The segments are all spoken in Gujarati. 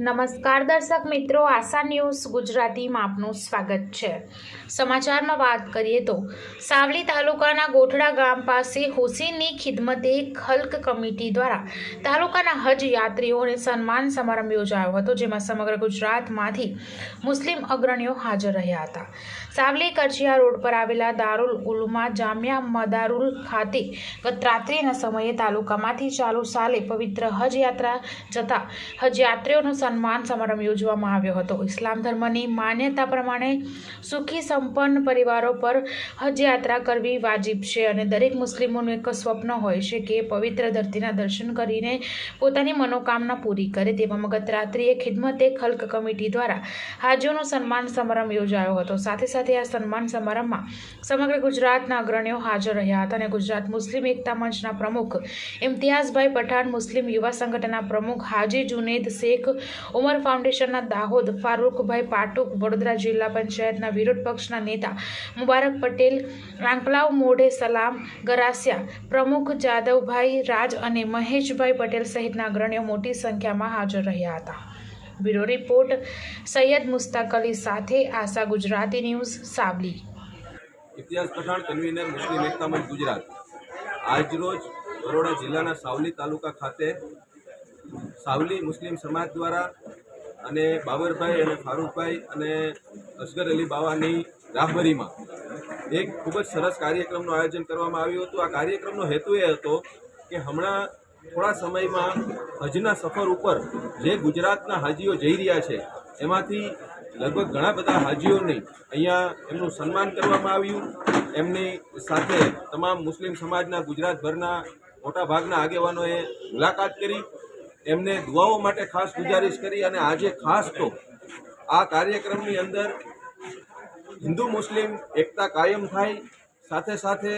નમસ્કાર દર્શક મિત્રો, આશા ન્યૂઝ ગુજરાતીમાં આપનું સ્વાગત છે. સમાચારમાં વાત કરીએ તો, સાવલી તાલુકાના ગોઠડા ગામ પાસે હુસેનની ખિદમતે ખલ્ક કમિટી દ્વારા તાલુકાના હજ યાત્રીઓને સન્માન સમારંભ યોજાયો હતો, જેમાં સમગ્ર ગુજરાતમાંથી મુસ્લિમ અગ્રણીઓ હાજર રહ્યા હતા. સાવલી કરજિયા રોડ પર આવેલા દારૂલ ઉલુમા જામિયા મદારુલ ખાતે ગત રાત્રિના સમયે તાલુકામાંથી ચાલુ સાલે પવિત્ર હજ યાત્રા જતા હજ યાત્રીઓનો સન્માન સમારંભ યોજવામાં આવ્યો હતો. ઇસ્લામ ધર્મની માન્યતા પ્રમાણે સુખી સંપન્ન પરિવારો પર હજ યાત્રા કરવી વાજિબ છે અને દરેક મુસ્લિમોનું એક સ્વપ્ન હોય છે કે પવિત્ર ધરતીના દર્શન કરીને પોતાની મનોકામના પૂરી કરે. તેવા મગત રાત્રિએ ખિદમતે ખલ્ક કમિટી દ્વારા હાજીઓનો સન્માન સમારંભ યોજાયો હતો. સાથે સાથે આ સન્માન સમારંભમાં સમગ્ર ગુજરાતના અગ્રણીઓ હાજર રહ્યા હતા અને ગુજરાત મુસ્લિમ એકતા મંચના પ્રમુખ ઇમ્તિયાઝભાઈ પઠાણ, મુસ્લિમ યુવા સંગઠનના પ્રમુખ હાજી જુનેદ શેખ ઉમર ફાઉન્ડેશનના દાહોદ ફારૂકભાઈ પાટુક વડોદરા જિલ્લા પંચાયતના વિરોધ પક્ષના નેતા મુબારક પટેલ, આંકલાવ મોઢે સલામ, ગરાસિયા પ્રમુખ જાદવભાઈ રાજ અને મહેશભાઈ પટેલ સહિતના અગ્રણીઓ મોટી સંખ્યામાં હાજર રહ્યા હતા. બ્યુરો રિપોર્ટ, સૈયદ મુસ્તાક અલી સાથે આશા ગુજરાતી ન્યૂઝ, સાવલી. ઇતિહાસ પઠાણ કન્વીનર મુસ્લિમ એકતા મંચ ગુજરાત. આજરોજ બરોડા જિલ્લાના સાવલી તાલુકા ખાતે સાવલી મુસ્લિમ સમાજ દ્વારા અને બાબરભાઈ અને ફારૂકભાઈ અને અસગર અલી બાવાની રાહબરીમાં એક ખૂબ જ સરસ કાર્યક્રમનું આયોજન કરવામાં આવ્યું હતું. આ કાર્યક્રમનો હેતુ એ હતો કે હમણાં થોડા સમયમાં હજના સફર ઉપર જે ગુજરાતના હાજીઓ જઈ રહ્યા છે, એમાંથી લગભગ ઘણા બધા હાજીઓની અહીંયા એમનું સન્માન કરવામાં આવ્યું. એમની સાથે તમામ મુસ્લિમ સમાજના ગુજરાતભરના મોટાભાગના આગેવાનોએ મુલાકાત કરી. એમને દુઆઓ માટે ખાસ ગુજારિશ કરી અને આજે ખાસ તો આ કાર્યક્રમની અંદર હિન્દુ મુસ્લિમ એકતા કાયમ થાય, સાથે સાથે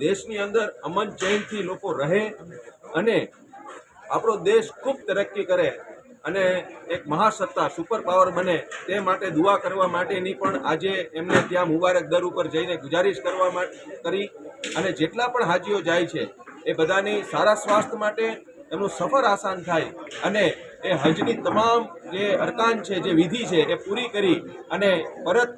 દેશની અંદર અમન ચૈનથી લોકો રહે અને આપણો દેશ ખૂબ તરક્કી કરે અને એક મહાસત્તા સુપર પાવર બને તે માટે દુઆ કરવા માટેની પણ આજે એમને ત્યાં મુબારક દર ઉપર જઈને ગુજારિશ કરવા કરી અને જેટલા પણ હાજીઓ જાય છે, એ બધાની સારા સ્વાસ્થ્ય માટે એમનું સફર આસાન થાય અને એ હજની તમામ જે અરકાન છે, જે વિધિ છે, એ પૂરી કરી અને પરત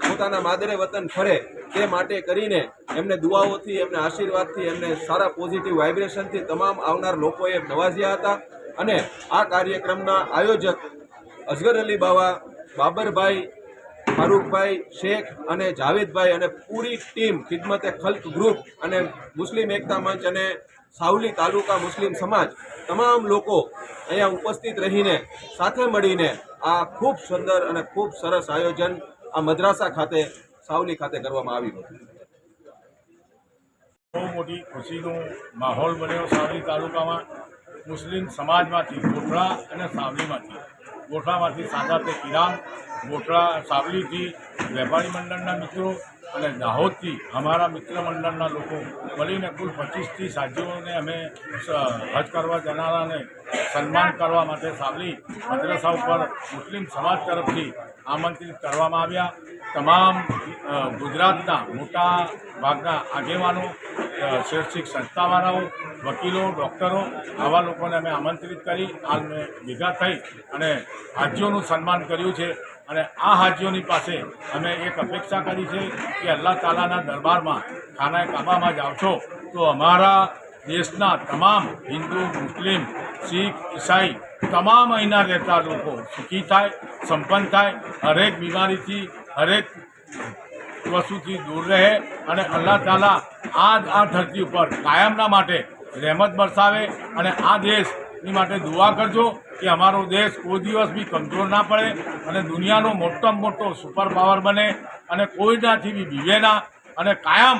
પોતાના માદરે વતન ફરે તે માટે કરીને એમને દુઆઓથી, એમને આશીર્વાદથી, એમને સારા પોઝિટિવ વાઇબ્રેશનથી તમામ આવનાર લોકોએ નવાજ્યા હતા અને આ કાર્યક્રમના આયોજક અઝગર અલી બાવા, બાબરભાઈ ફારૂકભાઈ શેખ અને જાવેદભાઈ અને પૂરી ટીમ ખિદમતે ખલ્ક ગ્રુપ અને મુસ્લિમ એકતા મંચ અને સાવલી તાલુકા મુસ્લિમ સમાજ તમામ લોકો અહીંયા ઉપસ્થિત રહીને સાથે મળીને આ ખૂબ સુંદર અને ખૂબ સરસ આયોજન આ મદ્રાસા ખાતે, સાવલી ખાતે કરવામાં આવ્યું હતું. બહુ મોટી ખુશીનો માહોલ બન્યો સાવલી તાલુકામાં મુસ્લિમ સમાજમાંથી કોઠળા અને સાવલીમાંથી. ગોઠડામાંથી સાંધાતે કિરામ ગોઠડા સાવલીથી વેપારી મંડળના મિત્રો અને દાહોદથી અમારા મિત્ર મંડળના લોકો મળીને કુલ પચીસથી સાજીઓને અમે હજ કરવા જનારાને સન્માન કરવા માટે સાવલી મદ્રસા ઉપર મુસ્લિમ સમાજ તરફથી આમંત્રિત કરવામાં આવ્યા. તમામ ગુજરાતના મોટા ભાગના આગેવાનો શૈક્ષિક સંસ્થાવાળાઓ, વકીલો, ડૉક્ટરો, આવા લોકોને અમે આમંત્રિત કરી, હાલ મેં ભેગા થઈ અને હાજીઓનું સન્માન કર્યું છે અને આ હાજીઓની પાસે અમે એક અપેક્ષા કરી છે કે અલ્લાહ તાલાના દરબારમાં ખાનાએ કાબામાં જાઓ છો તો અમારા દેશના તમામ હિન્દુ, મુસ્લિમ, શીખ, ઈસાઈ તમામ અહીંના રહેતા લોકો સુખી થાય, સંપન્ન થાય, હરેક બીમારીથી, હરેક વસ્તુથી દૂર રહે અને અલ્લાહ તાલા આ આ ધરતી ઉપર કાયમના માટે રહેમત બરસાવે અને આ દેશની માટે દુઆ કરજો કે અમારો દેશ કોઈ દિવસ બી કમજોર ના પડે અને દુનિયાનો મોટામાં મોટો સુપર પાવર બને અને કોઈનાથી બી બીવે ના અને કાયમ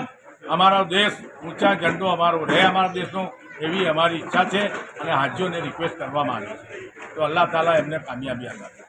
અમારો દેશ ઊંચા ઝંડો અમારો રહે અમારા દેશનો એવી અમારી ઈચ્છા છે અને હાજીઓને રિક્વેસ્ટ કરવામાં આવી છે. તો અલ્લાહ તાલા એમને કામયાબી આપે